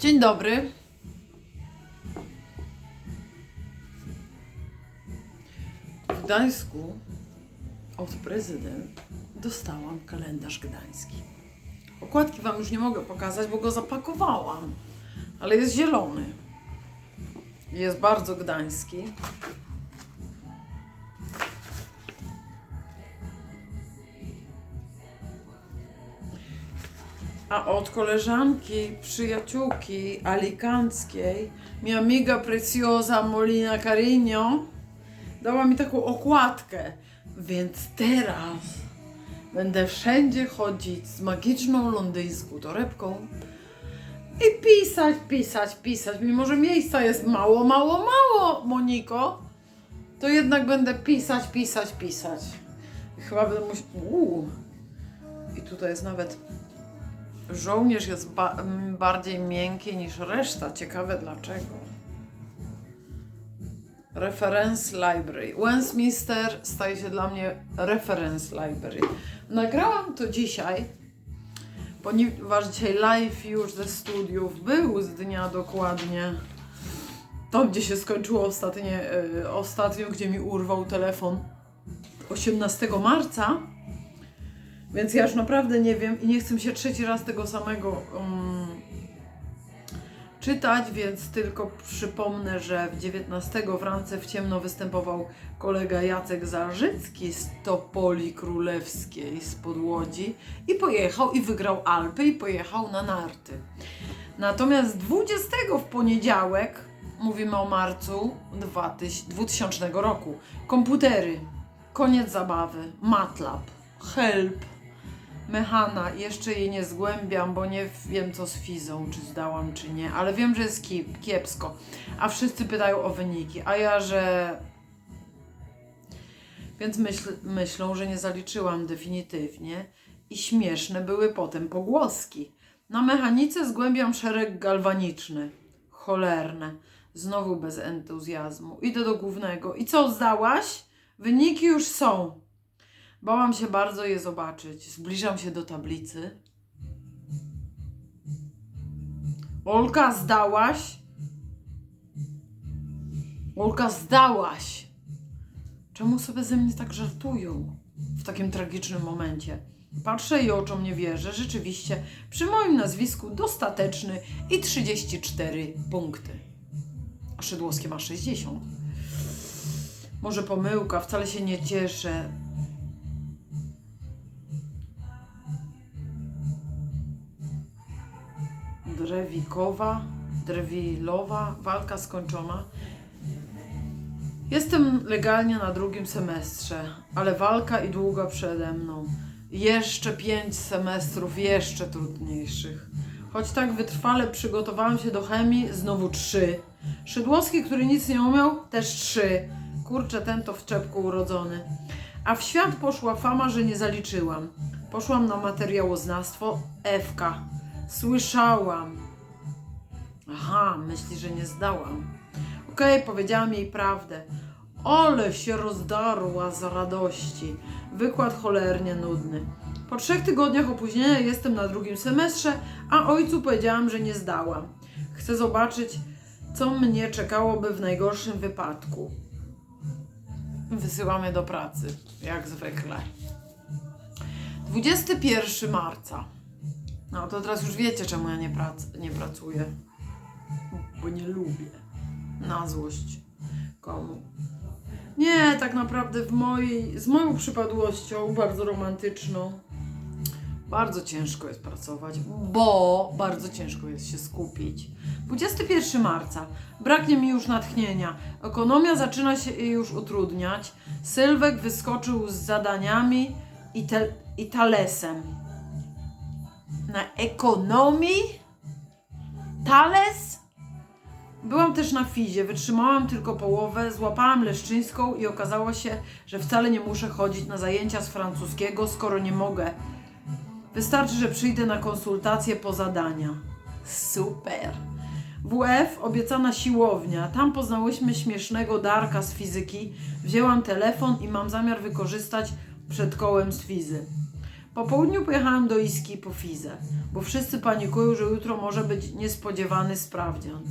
Dzień dobry. W Gdańsku od prezydent dostałam kalendarz gdański. Okładki Wam już nie mogę pokazać, bo go zapakowałam, ale jest zielony. Jest bardzo gdański. A od koleżanki, przyjaciółki alikanckiej, mi amiga preciosa Molina Carino, dała mi taką okładkę. Więc teraz będę wszędzie chodzić z magiczną londyńską torebką i pisać, pisać, pisać. Mimo, że miejsca jest mało, mało, mało, Moniko, to jednak będę pisać, pisać, pisać. Chyba będę musiał... I tutaj jest nawet Żołnierz jest ba- bardziej miękki niż reszta. Ciekawe dlaczego. Reference Library. Westminster staje się dla mnie Reference Library. Nagrałam to dzisiaj, ponieważ dzisiaj live już ze studiów był z dnia dokładnie to, gdzie się skończyło ostatnie, e, ostatnio, gdzie mi urwał telefon 18 marca. Więc ja już naprawdę nie wiem i nie chcę się trzeci raz tego samego um, czytać, więc tylko przypomnę, że w 19 w rance w ciemno występował kolega Jacek Zarzycki z Topoli Królewskiej z Podłodzi i pojechał i wygrał Alpy i pojechał na narty. Natomiast 20 w poniedziałek, mówimy o marcu 2000 roku, komputery, koniec zabawy, MATLAB, Help, Mechana, jeszcze jej nie zgłębiam, bo nie wiem co z fizą, czy zdałam, czy nie, ale wiem, że jest ki- kiepsko. A wszyscy pytają o wyniki, a ja, że. Więc myśl, myślą, że nie zaliczyłam definitywnie i śmieszne były potem pogłoski. Na mechanice zgłębiam szereg galwaniczny. Cholerne. Znowu bez entuzjazmu. Idę do głównego. I co, zdałaś? Wyniki już są. Bałam się bardzo je zobaczyć. Zbliżam się do tablicy. Olka, zdałaś? Olka, zdałaś! Czemu sobie ze mnie tak żartują w takim tragicznym momencie? Patrzę i oczom nie wierzę. Rzeczywiście, przy moim nazwisku dostateczny i 34 punkty. A Szydłowskie ma 60. Może pomyłka, wcale się nie cieszę. Drewikowa, Drewilowa, walka skończona. Jestem legalnie na drugim semestrze, ale walka i długa przede mną. Jeszcze pięć semestrów, jeszcze trudniejszych. Choć tak wytrwale przygotowałam się do chemii, znowu trzy. Szydłowski, który nic nie umiał, też trzy. Kurczę, ten to w czepku urodzony. A w świat poszła fama, że nie zaliczyłam. Poszłam na materiałoznawstwo FK. Słyszałam. Aha, myśli, że nie zdałam. Okej, powiedziałam jej prawdę. Ole się rozdarła z radości. Wykład cholernie nudny. Po trzech tygodniach opóźnienia jestem na drugim semestrze, a ojcu powiedziałam, że nie zdałam. Chcę zobaczyć, co mnie czekałoby w najgorszym wypadku. Wysyłamy do pracy, jak zwykle. 21 marca. No to teraz już wiecie, czemu ja nie, prac- nie pracuję. Bo nie lubię. Na złość komu. Nie, tak naprawdę w mojej, z moją przypadłością, bardzo romantyczną, bardzo ciężko jest pracować, bo bardzo ciężko jest się skupić. 21 marca. Braknie mi już natchnienia. Ekonomia zaczyna się już utrudniać. Sylwek wyskoczył z zadaniami i, i talesem. Na ekonomii? Tales? Byłam też na fizie, wytrzymałam tylko połowę, złapałam leszczyńską i okazało się, że wcale nie muszę chodzić na zajęcia z francuskiego, skoro nie mogę. Wystarczy, że przyjdę na konsultacje po zadania. Super. WF obiecana siłownia. Tam poznałyśmy śmiesznego Darka z fizyki. Wzięłam telefon i mam zamiar wykorzystać przed kołem z fizy. Po południu pojechałam do Iski po fizę, bo wszyscy panikują, że jutro może być niespodziewany sprawdzian.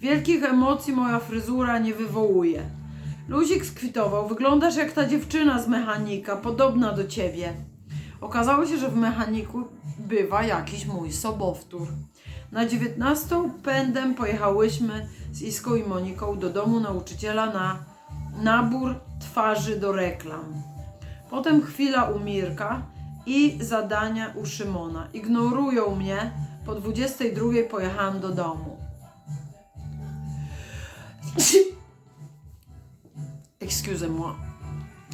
Wielkich emocji moja fryzura nie wywołuje. Luzik skwitował, wyglądasz jak ta dziewczyna z mechanika, podobna do ciebie. Okazało się, że w mechaniku bywa jakiś mój sobowtór. Na 19 pędem pojechałyśmy z Iską i Moniką do domu nauczyciela na nabór twarzy do reklam. Potem chwila u Mirka i zadania u Szymona. Ignorują mnie. Po 22 pojechałam do domu. Excusez-moi.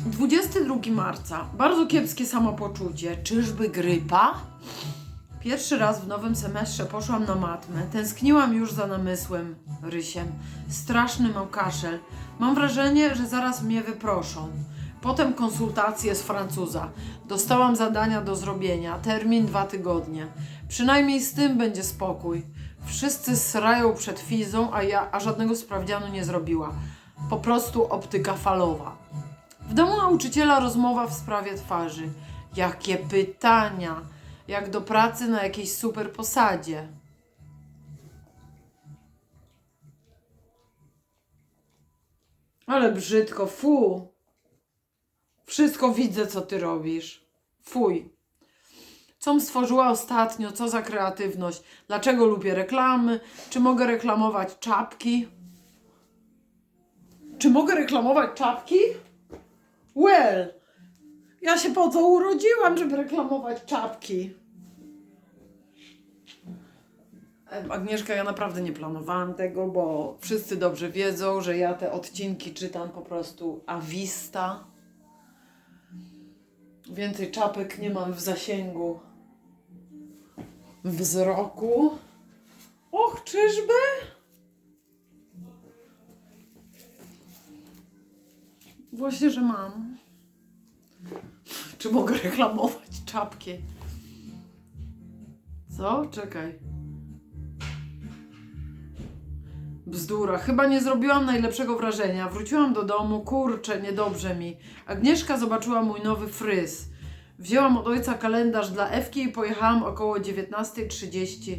22 marca. Bardzo kiepskie samopoczucie. Czyżby grypa? Pierwszy raz w nowym semestrze poszłam na matmę. Tęskniłam już za namysłem, rysiem. Straszny mam kaszel. Mam wrażenie, że zaraz mnie wyproszą. Potem konsultacje z Francuza. Dostałam zadania do zrobienia. Termin dwa tygodnie. Przynajmniej z tym będzie spokój. Wszyscy srają przed fizą, a ja a żadnego sprawdzianu nie zrobiła. Po prostu optyka falowa. W domu nauczyciela rozmowa w sprawie twarzy. Jakie pytania! Jak do pracy na jakiejś super posadzie. Ale brzydko, fu. Wszystko widzę, co ty robisz. Fuj. Co'm stworzyła ostatnio? Co za kreatywność? Dlaczego lubię reklamy? Czy mogę reklamować czapki? Czy mogę reklamować czapki? Well, ja się po to urodziłam, żeby reklamować czapki. Agnieszka, ja naprawdę nie planowałam tego, bo wszyscy dobrze wiedzą, że ja te odcinki czytam po prostu awista. Więcej czapek nie mam w zasięgu wzroku. Och, czyżby? Właśnie, że mam. Czy mogę reklamować czapki? Co? Czekaj. Bzdura. Chyba nie zrobiłam najlepszego wrażenia. Wróciłam do domu, kurczę, niedobrze mi. Agnieszka zobaczyła mój nowy fryz. Wzięłam od ojca kalendarz dla Ewki i pojechałam około 19.30.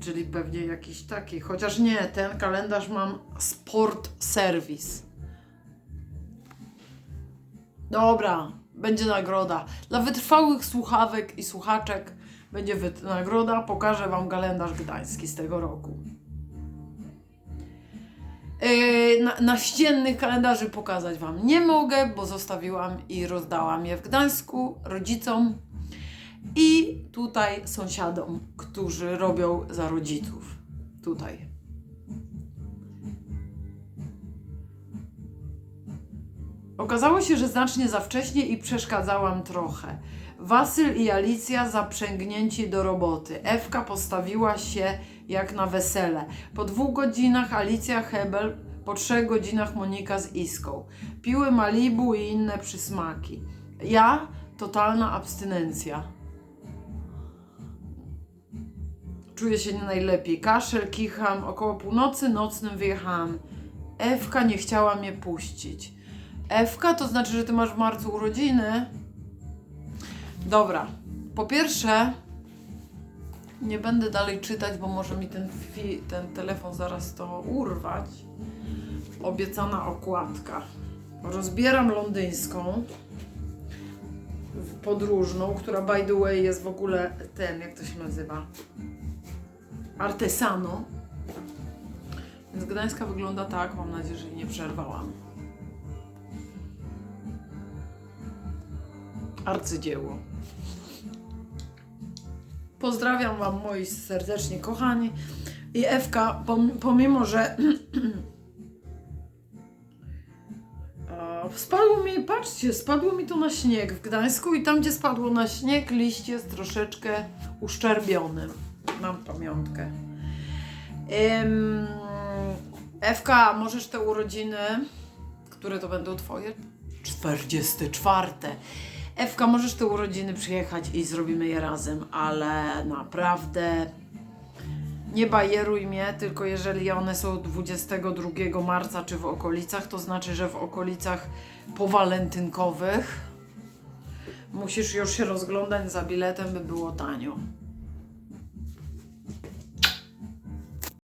Czyli pewnie jakiś taki. Chociaż nie, ten kalendarz mam Sport Service. Dobra, będzie nagroda. Dla wytrwałych słuchawek i słuchaczek będzie nagroda. Pokażę Wam kalendarz gdański z tego roku. Yy, na, naściennych kalendarzy pokazać Wam nie mogę, bo zostawiłam i rozdałam je w Gdańsku rodzicom i tutaj sąsiadom, którzy robią za rodziców. Tutaj. Okazało się, że znacznie za wcześnie i przeszkadzałam trochę. Wasyl i Alicja zaprzęgnięci do roboty. Ewka postawiła się jak na wesele. Po dwóch godzinach Alicja Hebel, po trzech godzinach Monika z Iską. Piły Malibu i inne przysmaki. Ja totalna abstynencja. Czuję się nie najlepiej. Kaszel, kicham. Około północy nocnym wyjechałam. Ewka nie chciała mnie puścić. Ewka to znaczy, że ty masz w marcu urodziny? Dobra. Po pierwsze, nie będę dalej czytać, bo może mi ten, ten telefon zaraz to urwać. Obiecana okładka. Rozbieram londyńską podróżną, która by the way jest w ogóle ten, jak to się nazywa? Artesano. Więc Gdańska wygląda tak, mam nadzieję, że jej nie przerwałam. Arcydzieło. Pozdrawiam Wam moi serdecznie kochani. I Ewka, pom- pomimo że spadło mi, patrzcie, spadło mi to na śnieg w Gdańsku i tam, gdzie spadło na śnieg, liść jest troszeczkę uszczerbiony. Mam pamiątkę. Ym, Ewka, możesz te urodziny, które to będą Twoje? 44. Ewka, możesz te urodziny przyjechać i zrobimy je razem, ale naprawdę nie bajeruj mnie, tylko jeżeli one są 22 marca czy w okolicach, to znaczy, że w okolicach powalentynkowych. Musisz już się rozglądać za biletem, by było tanio.